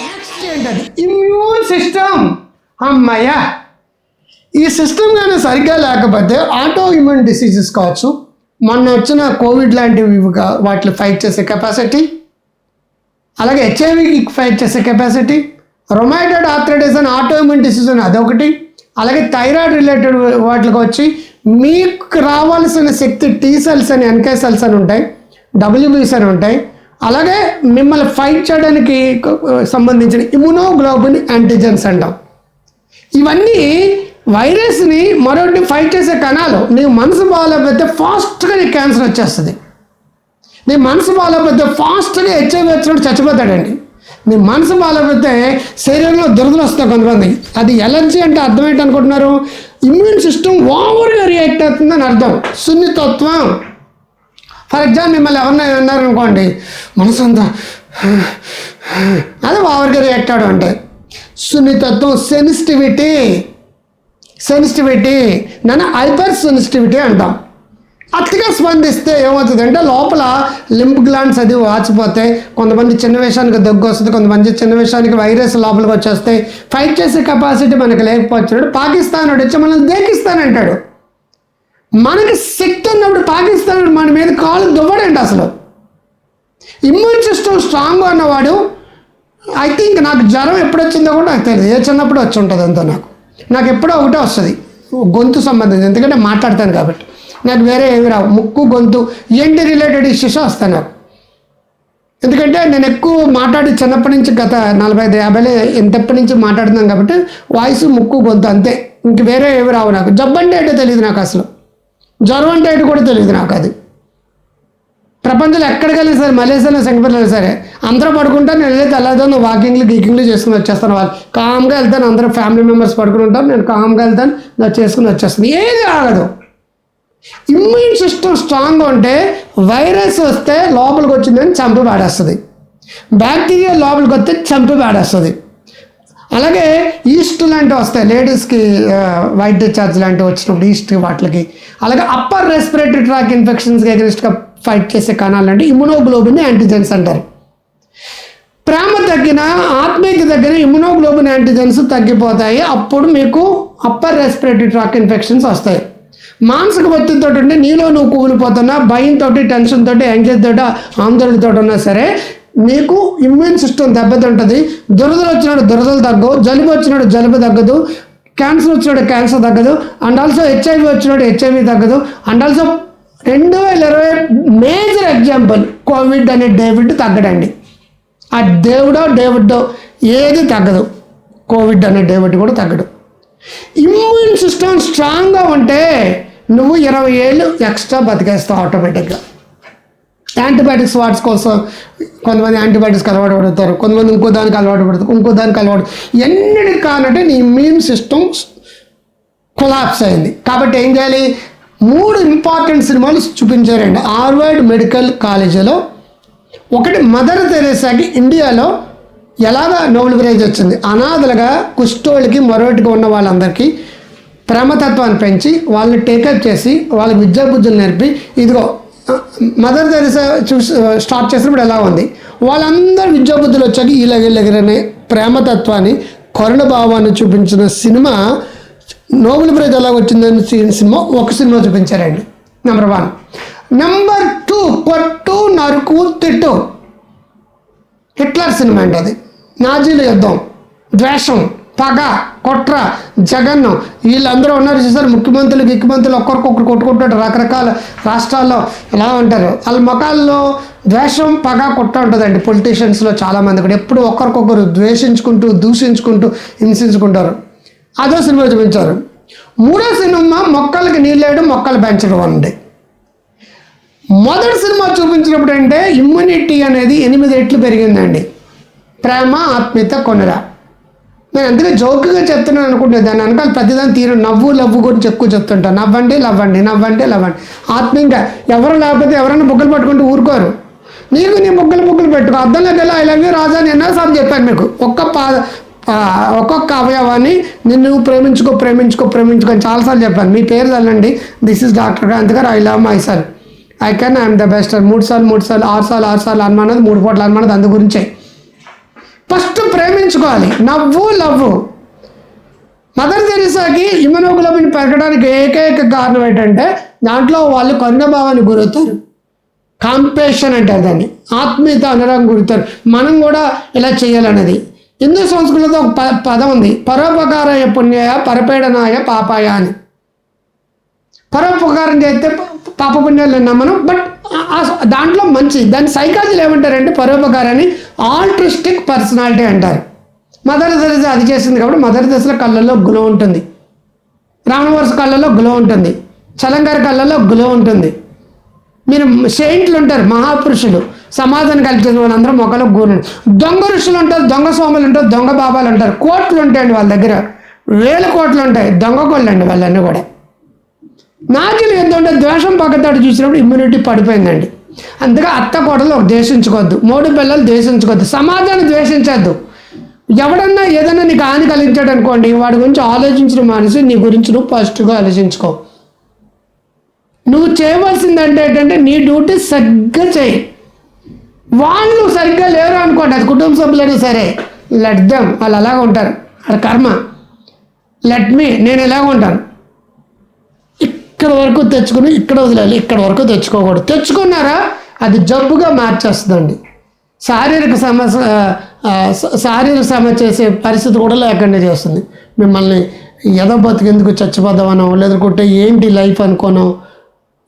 Next ఏంటది immune system అమ్మయ్య. ఈ సిస్టమ్ కానీ సరిగ్గా లేకపోతే ఆటో ఇమ్యూన్ డిసీజెస్ కావచ్చు. మొన్న వచ్చిన కోవిడ్ లాంటివి వాటిని ఫైట్ చేసే కెపాసిటీ అలాగే హెచ్ఐవికి ఫైట్ చేసే కెపాసిటీ రొమాటోడ్ ఆర్థరైటిస్ అని ఆటో ఇమ్యూన్ డిసీజ్ అని అదొకటి. అలాగే థైరాయిడ్ రిలేటెడ్ వాటికి వచ్చి మీకు రావాల్సిన శక్తి టీ సెల్స్ అని ఎన్కే సెల్స్ అని ఉంటాయి. డబ్ల్యూబీస్ అని ఉంటాయి. అలాగే మిమ్మల్ని ఫైట్ చేయడానికి సంబంధించిన ఇమ్యునోగ్లోబిన్ యాంటీజెన్స్ అంటాం. ఇవన్నీ వైరస్ని మరొకటి ఫైట్ చేసే కణాలు. నీ మనసు బాగాలేకపోతే ఫాస్ట్గా నీకు క్యాన్సర్ వచ్చేస్తుంది. నీ మనసు బాగాలేకపోతే ఫాస్ట్గా హెచ్ఐవి వచ్చినట్టు చచ్చిపోతాడండి. నీ మనసు బాగాలేకపోతే శరీరంలో దురదలు వస్తాయి కొంతమంది. అది ఎలర్జీ అంటే అర్థం ఏంటనుకుంటున్నారు ఇమ్యూన్ సిస్టమ్ ఓవర్గా రియాక్ట్ అవుతుందని అర్థం. సున్నితత్వం. ఫర్ ఎగ్జాంపుల్ మిమ్మల్ని ఎవరినైనా అన్నారనుకోండి మనసు అంతా అది ఓవర్గా రియాక్ట్ అవడం అంటే సున్నితత్వం సెన్సిటివిటీ సెన్సిటివిటీ నన్ను హైపర్ సెన్సిటివిటీ అంటాం. అతిగా స్పందిస్తే ఏమవుతుందంటే లోపల లింప్ గ్లాండ్స్ అది వాచిపోతాయి కొంతమంది చిన్న విషయానికి దగ్గు వస్తుంది కొంతమంది చిన్న విషయానికి వైరస్ లోపలికి వచ్చేస్తాయి ఫైట్ చేసే కెపాసిటీ మనకి లేకపోతున్నాడు పాకిస్తాన్ వాడు వచ్చి మనల్ని దేకిస్తానంటాడు. మనకి శక్తి ఉన్నప్పుడు పాకిస్తాన్ మన మీద కాలు దువ్వడండి అసలు. ఇమ్యూన్ సిస్టమ్ స్ట్రాంగ్గా ఉన్నవాడు ఐ థింక్ నాకు జ్వరం ఎప్పుడు వచ్చిందో కూడా నాకు తెలియదు. ఏ చిన్నప్పుడు వచ్చి ఉంటుంది అంతా నాకు. నాకు ఎప్పుడో ఒకటే వస్తుంది. గొంతు సంబంధించి ఎందుకంటే మాట్లాడతాను కాబట్టి. నాకు వేరే ఏమి రావు. ముక్కు గొంతు ఏంటి రిలేటెడ్ ఇష్యూస్ వస్తాయి నాకు. ఎందుకంటే నేను ఎక్కువ మాట్లాడి చిన్నప్పటి నుంచి గత నలభై ఐదు యాభైలో ఎంతప్పటి నుంచి మాట్లాడుతున్నాను కాబట్టి వాయిస్ ముక్కు గొంతు అంతే. ఇంక వేరే ఏమి రావు నాకు. జబ్బు అంటే ఏంటో తెలియదు నాకు అసలు. జ్వరం అంటే కూడా తెలియదు నాకు అది. ప్రపంచంలో ఎక్కడికి వెళ్ళినా సరే మలేసియాలో సింగపూర్లో సరే అందరూ పడుకుంటా నేను వెళ్ళి తెల్లదాను వాకింగ్లు గీకింగ్లు చేసుకుని వచ్చేస్తాను వాళ్ళు. కామ్గా వెళ్తాను అందరూ ఫ్యామిలీ మెంబర్స్ పడుకుని ఉంటారు నేను కామ్గా వెళ్తాను నాకు చేసుకుని వచ్చేస్తాను. ఏది ఆగదు. ఇమ్యూన్ సిస్టమ్ స్ట్రాంగ్ ఉంటే వైరస్ వస్తే లోపలికి వచ్చిందని చంపి పాడేస్తుంది. బ్యాక్టీరియా లోపలికి వస్తే చంపి పాడేస్తుంది. అలాగే ఈస్ట్ లాంటివి వస్తాయి లేడీస్కి వైట్ డిశ్చార్జ్ లాంటివి వచ్చినప్పుడు ఈస్ట్ వాటికి అలాగే అప్పర్ రెస్పిరేటరీ ట్రాక్ ఇన్ఫెక్షన్స్కి అగెన్స్ట్గా ఫైట్ చేసే కణాలు అంటే ఇమ్యునోగ్లోబిన్ యాంటీజెన్స్ అంటారు. ప్రేమ తగ్గిన ఆత్మీయత దగ్గర ఇమ్యునోగ్లోబిన్ యాంటీజెన్స్ తగ్గిపోతాయి. అప్పుడు మీకు అప్పర్ రెస్పిరేటరీ ట్రాక్ ఇన్ఫెక్షన్స్ వస్తాయి. మానసిక ఒత్తిడితో ఉంటే నీలో నువ్వు కూలిపోతున్నా భయంతో టెన్షన్ తోటి యాంగ్జైటీ ఆందోళనతో ఉన్నా సరే నీకు ఇమ్యూన్ సిస్టమ్ దెబ్బతింటుంది. దురదలు వచ్చినాడు దురదలు తగ్గవు. జలుబు వచ్చినాడు జలుబు తగ్గదు. క్యాన్సర్ వచ్చినాడు క్యాన్సర్ తగ్గదు. అండ్ ఆల్సో హెచ్ఐవి వచ్చినాడు హెచ్ఐవి తగ్గదు. అండ్ ఆల్సో రెండు వేల ఇరవై మేజర్ ఎగ్జాంపుల్ కోవిడ్ అనే డేవిడ్ తగ్గడండి. ఆ దేవుడో డేవిడ్డో ఏది తగ్గదు. కోవిడ్ అనే డేవిడ్ కూడా తగ్గడు. ఇమ్యూన్ సిస్టమ్ స్ట్రాంగ్గా ఉంటే నువ్వు ఇరవై ఏళ్ళు ఎక్స్ట్రా బతికేస్తావు ఆటోమేటిక్గా యాంటీబయాటిక్స్ వాట్స్ కోసం కొంతమంది యాంటీబయాటిక్స్కి అలవాటు పడతారు కొంతమంది ఇంకో దానికి అలవాటు పడతారు ఇంకో దానికి అలవాటు ఎన్ని కానంటే నీ ఇమ్యూన్ సిస్టమ్ కొలాప్స్ అయింది. కాబట్టి ఏం చేయాలి? మూడు ఇంపార్టెంట్ సినిమాలు చూపించారండి. హార్వర్డ్ మెడికల్ కాలేజీలో ఒకటి మదర్ తెరేసాకి ఇండియాలో ఎలాగ నోబెల్ ప్రైజ్ వచ్చింది? అనాథలుగా కుష్ఠోళ్ళకి మరొకటిగా ఉన్న వాళ్ళందరికీ ప్రేమతత్వాన్ని పెంచి వాళ్ళని టేకప్ చేసి వాళ్ళకి విద్యా బుద్ధులు నేర్పి ఇదిగో మదర్ తెరేసా చూసి స్టార్ట్ చేసినప్పుడు ఎలా ఉంది? వాళ్ళందరూ విద్యాబుద్ధులు వచ్చాక ఈలగిలగిరనే ప్రేమతత్వాన్ని కరుణ భావాన్ని చూపించిన సినిమా నోబెల్ ప్రైజ్ ఎలా వచ్చిందని సినిమా ఒక సినిమా చూపించారండి. నెంబర్ వన్ నెంబర్ టూ కొట్టు నరుకు తిట్టు. హిట్లర్ సినిమా అండి అది. నాజీల యుద్ధం. ద్వేషం. పగ కుట్ర జగన్ వీళ్ళందరూ ఉన్నారు చూసారు ముఖ్యమంత్రులు గిక్కుమంత్రులు ఒక్కరికొకరు కొట్టుకుంటారు రకరకాల రాష్ట్రాల్లో ఎలా ఉంటారు. వాళ్ళ ముఖాల్లో ద్వేషం పగ కుట్ర ఉంటుందండి పొలిటీషియన్స్లో చాలామంది కూడా. ఎప్పుడు ఒకరికొకరు ద్వేషించుకుంటూ దూషించుకుంటూ హింసించుకుంటారు. అదో సినిమా చూపించారు. మూడో సినిమా మొక్కలకి నీళ్ళేయడం మొక్కలు పెంచడం అండి. మొదటి సినిమా చూపించినప్పుడు అంటే ఇమ్యూనిటీ అనేది ఎనిమిది రెట్లు పెరిగిందండి. ప్రేమ ఆత్మీయత కొనరా నేను అందుకే జోక్గా చెప్తున్నాను అనుకుంటే దాని వెనకాల ప్రతిదాని తీరు. నవ్వు లవ్వు గురించి ఎక్కువ చెప్తుంటాను నవ్వండి లవ్వండి నవ్వండి లవ్వండి. ఆత్మీయంగా ఎవరు లేకపోతే ఎవరైనా బుగ్గలు పట్టుకుంటూ ఊరుకోరు. నీకు నీ ముగ్గులు బుగ్గలు పెట్టుకో. అద్దంలోకి వెళ్ళి ఐ లవ్ యూ రాజా అని ఎన్నోసార్లు చెప్పాను మీకు. ఒక్క పా ఒక్కొక్క అవయవాన్ని నిన్ను ప్రేమించుకో ప్రేమించుకో ప్రేమించుకో అని చాలాసార్లు చెప్పాను. మీ పేరు చల్లండి దిస్ ఇస్ డాక్టర్ గాంధీ గారు I love my sir I can I'm the best మూడు సార్లు మూడు సార్లు ఆరు సార్లు ఆరు సార్లు అనుమానది మూడు పూటలు అనుమానది అందు గురించే. ఫస్ట్ ప్రేమించుకోవాలి. నవ్వు లవ్వు. మదర్ తెరిసాకి హిమనోగ్లోబిన్ పెరగడానికి ఏకైక కారణం ఏంటంటే దాంట్లో వాళ్ళు కరుణభావాన్ని గురవుతారు కాంపేషన్ అంటారు దాన్ని. ఆత్మీయత అనురాగం గురుతారు. మనం కూడా ఇలా చేయాలన్నది హిందూ సంస్కృతిలో ఒక ప పదం ఉంది. పరోపకారాయ పుణ్యాయ పరపేడనాయ పాపాయ అని. పరోపకారం చేస్తే పాప పుణ్యాలు మనం బట్ దాంట్లో మంచి దాని సైకాలజీలు ఏమంటారంటే పరోపకారాన్ని ఆల్ట్రిస్టిక్ పర్సనాలిటీ అంటారు. మదర్ దశ అది చేసింది కాబట్టి మదర్ దశలో కళ్ళల్లో గ్లో ఉంటుంది. రామవరస కళ్ళల్లో గ్లో ఉంటుంది. చలంగారి కళ్ళల్లో గ్లో ఉంటుంది. మీరు సెయింట్లు ఉంటారు మహాపురుషులు. సమాధానం కలిసిన వాళ్ళందరూ మొక్కలో గూరు దొంగ ఋషులు ఉంటారు దొంగ స్వాములు ఉంటారు దొంగ బాబాలు ఉంటారు. కోట్లు ఉంటాయండి వాళ్ళ దగ్గర. వేల కోట్లు ఉంటాయి. దొంగ కోళ్ళు అండి వాళ్ళన్నీ కూడా. నాకిలు ఏంటంటే ద్వేషం పక్కతాడు చూసినప్పుడు ఇమ్యూనిటీ పడిపోయిందండి. అందుకే అత్త కోడలు ఒక ద్వేషించుకోవద్దు మూడు పిల్లలు ద్వేషించుకోవద్దు సమాధానం ద్వేషించద్దు. ఎవడన్నా ఏదైనా నీకు హాని కలిగించాడు అనుకోండి వాడి గురించి ఆలోచించిన మనసు నీ గురించి నువ్వు పాజిటివ్గా ఆలోచించుకో. నువ్వు చేయవలసిందంటే ఏంటంటే నీ డ్యూటీ సరిగ్గా చేయి. వాళ్ళు సరిగ్గా లేరు అనుకోండి అది కుటుంబ సభ్యులైనా సరే లెట్ దెమ్ వాళ్ళు అలాగ ఉంటారు. అది కర్మ. లెట్ మీ నేను ఎలాగ ఉంటాను. ఇక్కడ వరకు తెచ్చుకుని ఇక్కడ వదిలేయాలి ఇక్కడ వరకు తెచ్చుకోకూడదు. తెచ్చుకున్నారా? అది జబ్బుగా మార్చేస్తుందండి. శారీరక సమస్య శారీరక సమస్య చేసే పరిస్థితి కూడా లేకుండా చేస్తుంది. మిమ్మల్ని ఎదో బతికేందుకు చచ్చిపోదామనో లేదంటే ఏంటి లైఫ్ అనుకోనో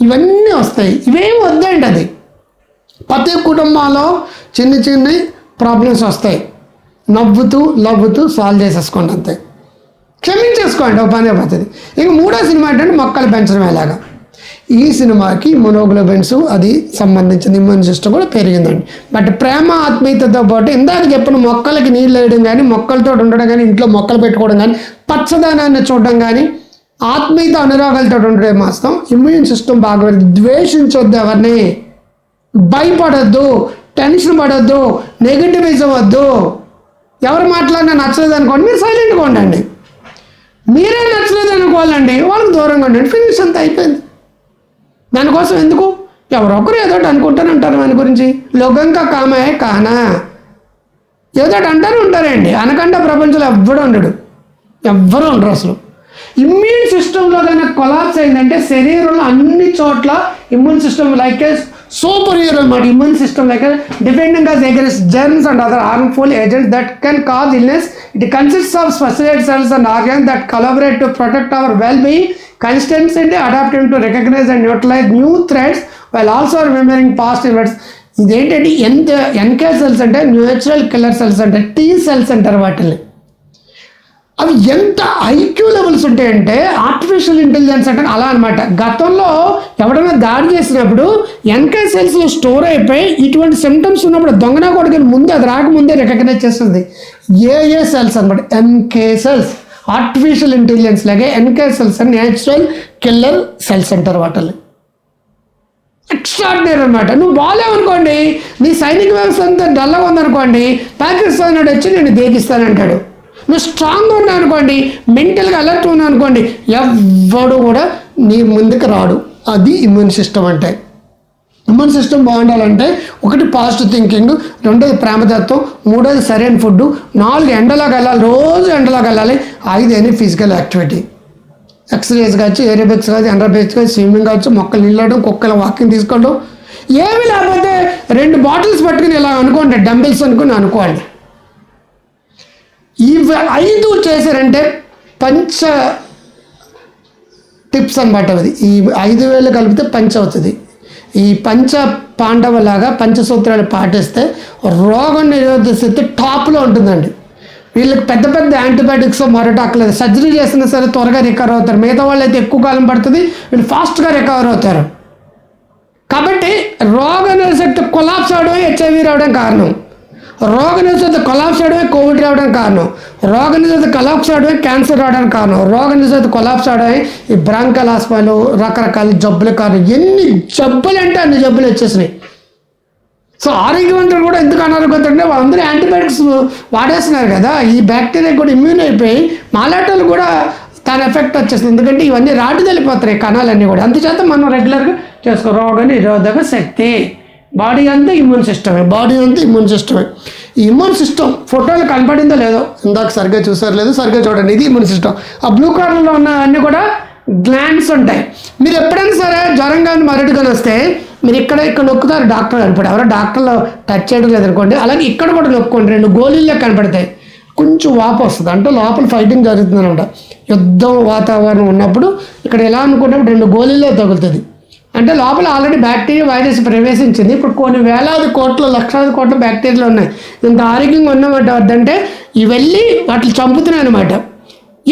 ఇవన్నీ వస్తాయి. ఇవేం వద్దండి అది. ప్రతి కుటుంబంలో చిన్న చిన్న ప్రాబ్లమ్స్ వస్తాయి. నవ్వుతూ నవ్వుతూ సాల్వ్ చేసేసుకోండి అంతే. క్షమించేసుకోండి ఒక పని పోతుంది ఇంక మూడో సినిమా ఏంటంటే మొక్కలు పెంచడం ఎలాగా? ఈ సినిమాకి మొనోగ్లోబెన్స్ అది సంబంధించిన ఇమ్యూన్ సిస్టమ్ కూడా పెరిగిందండి. బట్ ప్రేమ ఆత్మీయతతో పాటు ఇందాక చెప్పిన మొక్కలకి నీళ్ళు వేయడం కానీ మొక్కలతో ఉండడం కానీ ఇంట్లో మొక్కలు పెట్టుకోవడం కానీ పచ్చదనాన్ని చూడడం కానీ ఆత్మీయత అనురాగాలతో ఉండడం మాత్రం ఇమ్యూన్ సిస్టమ్ బాగా ద్వేషించొద్దు ఎవరిని. భయపడొద్దు. టెన్షన్ పడొద్దు. నెగిటివిజం వద్దు. ఎవరు మాట్లాడినా నచ్చలేదు అనుకోండి మీరు సైలెంట్గా ఉండండి. మీరే నచ్చలేదు అనుకోవాలండి. వాళ్ళకి దూరంగా ఉండండి. ఫినిష్ అంతా అయిపోయింది. దానికోసం ఎందుకు? ఎవరొకరు ఏదో ఒకటి అనుకుంటానే ఉంటారు గురించి. లోకంగా కామే కానా? ఏదో అంటారు ఉంటారండి అనకుండా ప్రపంచంలో ఎవ్వడు ఉండడు. ఎవ్వరు ఉండరు అసలు. ఇమ్యూన్ సిస్టంలో కనుక కొలాప్స్ అయిందంటే శరీరంలో అన్ని చోట్ల immune system like super hero అనమాట system system defending us against germs and other harmful agents that can cause illness it consists of specialized cells and organs that collaborate to protect our well-being constantly adapting to recognize and utilize new threats while also remembering past events ఇదేంటంటే ఎంత NK cells అంటే natural killer cells అంటే T cells అంటారు వాటిని అవి ఎంత IQ levels ఉంటాయంటే artificial intelligence అంటే అలా అనమాట గతంలో ఎవడైనా దాడి చేసినప్పుడు ఎన్కే సెల్స్లో స్టోర్ అయిపోయి ఇటువంటి సిమ్టమ్స్ ఉన్నప్పుడు దొంగన కొడుకు ముందు అది రాకముందే రికగ్నైజ్ చేస్తుంది. ఏఏ సెల్స్ అనమాట ఎన్కే సెల్స్ ఆర్టిఫిషియల్ ఇంటెలిజెన్స్ లాగే ఎన్కే సెల్స్ అని నేచురల్ కిల్లర్ సెల్స్ అంటారు వాటిని. ఎక్స్ట్రాడినరీ అనమాట నువ్వు బాగాలేవనుకోండి నీ సైనిక వ్యవస్థ అంతా డల్గా ఉందనుకోండి పాకిస్తాన్ వాడు వచ్చి నేను దేకిస్తానంటాడు నువ్వు స్ట్రాంగ్గా ఉన్నావు అనుకోండి మెంటల్గా అలర్ట్ ఉన్నావు అనుకోండి ఎవ్వడు కూడా నీ ముందుకు రాడు. అది ఇమ్యూన్ సిస్టమ్ అంటే. ఇమ్యూన్ సిస్టమ్ బాగుండాలంటే ఒకటి పాజిటివ్ థింకింగ్ రెండోది ప్రేమతత్వం మూడోది సరైన ఫుడ్ నాలుగు ఎండలోకి వెళ్ళాలి రోజు ఎండలోకి వెళ్ళాలి ఐదు ఫిజికల్ యాక్టివిటీ ఎక్సర్సైజ్ కావచ్చు ఏరోబిక్స్ కావచ్చు ఎండ్రోబిక్స్ కావచ్చు స్విమ్మింగ్ కావచ్చు మొక్కలు నిల్లడం కుక్కల వాకింగ్ తీసుకోవడం. ఏమీ లేకపోతే రెండు బాటిల్స్ పట్టుకుని ఇలా అనుకోండి డంబిల్స్ అనుకుని అనుకోండి. ఇవి ఐదు చేశారంటే పంచ టిప్స్ అనమాట అది. ఈ ఐదు వేలు కలిపితే పంచ అవుతుంది. ఈ పంచ పాండవలాగా పంచసూత్రాలు పాటిస్తే రోగం నిరోధక శక్తి టాప్లో ఉంటుందండి. వీళ్ళకి పెద్ద పెద్ద యాంటీబయాటిక్స్ మరొకలేదు సర్జరీ చేసినా సరే త్వరగా రికవర్ అవుతారు. మిగతా వాళ్ళు అయితే ఎక్కువ కాలం పడుతుంది వీళ్ళు ఫాస్ట్గా రికవర్ అవుతారు. కాబట్టి రోగ నిరోధక కొలాప్స్ అవడం హెచ్ఐవి రావడం కారణం. రోగ నిరోధక కొలాప్స్ అవడమే కోవిడ్ రావడం కారణం. రోగ నిరోధత కొలాప్స్ అవడమే క్యాన్సర్ రావడానికి కారణం. రోగ నిరోధత కొలాప్స్ అవడమే ఈ బ్రాంకల్ ఆస్మాలు రకరకాల జబ్బుల కారణం. ఎన్ని జబ్బులు అంటే అన్ని జబ్బులు వచ్చేసినాయి. సో ఆరోగ్యవంతులు కూడా ఎందుకు అనారోగ్యత అంటే వాళ్ళందరూ యాంటీబయాటిక్స్ వాడేస్తున్నారు కదా. ఈ బ్యాక్టీరియా కూడా ఇమ్యూన్ అయిపోయి మాలాటోలు కూడా దాని ఎఫెక్ట్ వచ్చేస్తుంది. ఎందుకంటే ఇవన్నీ రాటి వెళ్ళిపోతాయి కణాలన్నీ కూడా. అందుచేత మనం రెగ్యులర్గా చేసుకో రోగ నిరోధక శక్తి. బాడీ అంతా ఇమ్యూన్ సిస్టమే బాడీ అంతా ఇమ్యూన్ సిస్టమే ఈ ఇమ్యూన్ సిస్టమ్ ఫోటోలు కనపడిందో లేదో? ఇందాక సరిగ్గా చూసారు లేదు సరిగ్గా చూడండి. ఇది ఇమ్యూన్ సిస్టమ్ ఆ బ్లూ కలర్లో ఉన్న అన్నీ కూడా గ్లాండ్స్ ఉంటాయి. మీరు ఎప్పుడైనా సరే జ్వరం కానీ మరటి కానీ వస్తే మీరు ఇక్కడ ఇక్కడ నొక్కుతారు డాక్టర్ ఇప్పుడు ఎవరో డాక్టర్లో టచ్ చేయడం లేదనుకోండి. అలాగే ఇక్కడ కూడా నొక్కోండి రెండు గోళీల్లో కనపడతాయి. కొంచెం వాపు వస్తుంది. అంటే లోపల ఫైటింగ్ జరుగుతుంది అనమాట యుద్ధం వాతావరణం ఉన్నప్పుడు ఇక్కడ ఎలా అనుకున్నప్పుడు రెండు గోళీల్లో తగులుతుంది. అంటే లోపల ఆల్రెడీ బ్యాక్టీరియా వైరస్ ప్రవేశించింది. ఇప్పుడు కొన్ని వేలాది కోట్ల లక్షలాది కోట్ల బ్యాక్టీరియాలు ఉన్నాయి. ఇంత ఆరోగ్యంగా ఉన్నమాట వద్దంటే ఇవి వెళ్ళి వాటిని చంపుతున్నాయి అనమాట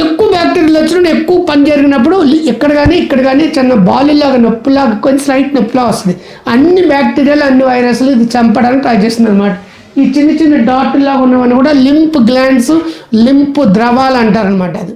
ఎక్కువ బ్యాక్టీరియాలు వచ్చినప్పుడు ఎక్కువ పని జరిగినప్పుడు ఇక్కడ కానీ ఇక్కడ కానీ చిన్న బాలులాగా నొప్పిలాగా కొంచెం స్లైట్ నొప్పిలా వస్తుంది. అన్ని బ్యాక్టీరియాలు అన్ని వైరస్లు ఇది చంపడానికి ట్రై చేస్తుంది అనమాట ఈ చిన్న చిన్న డాట్లాగా ఉన్నవన్నీ కూడా లింప్ గ్లాండ్స్ లింప్ ద్రవాలు అంటారనమాట అది.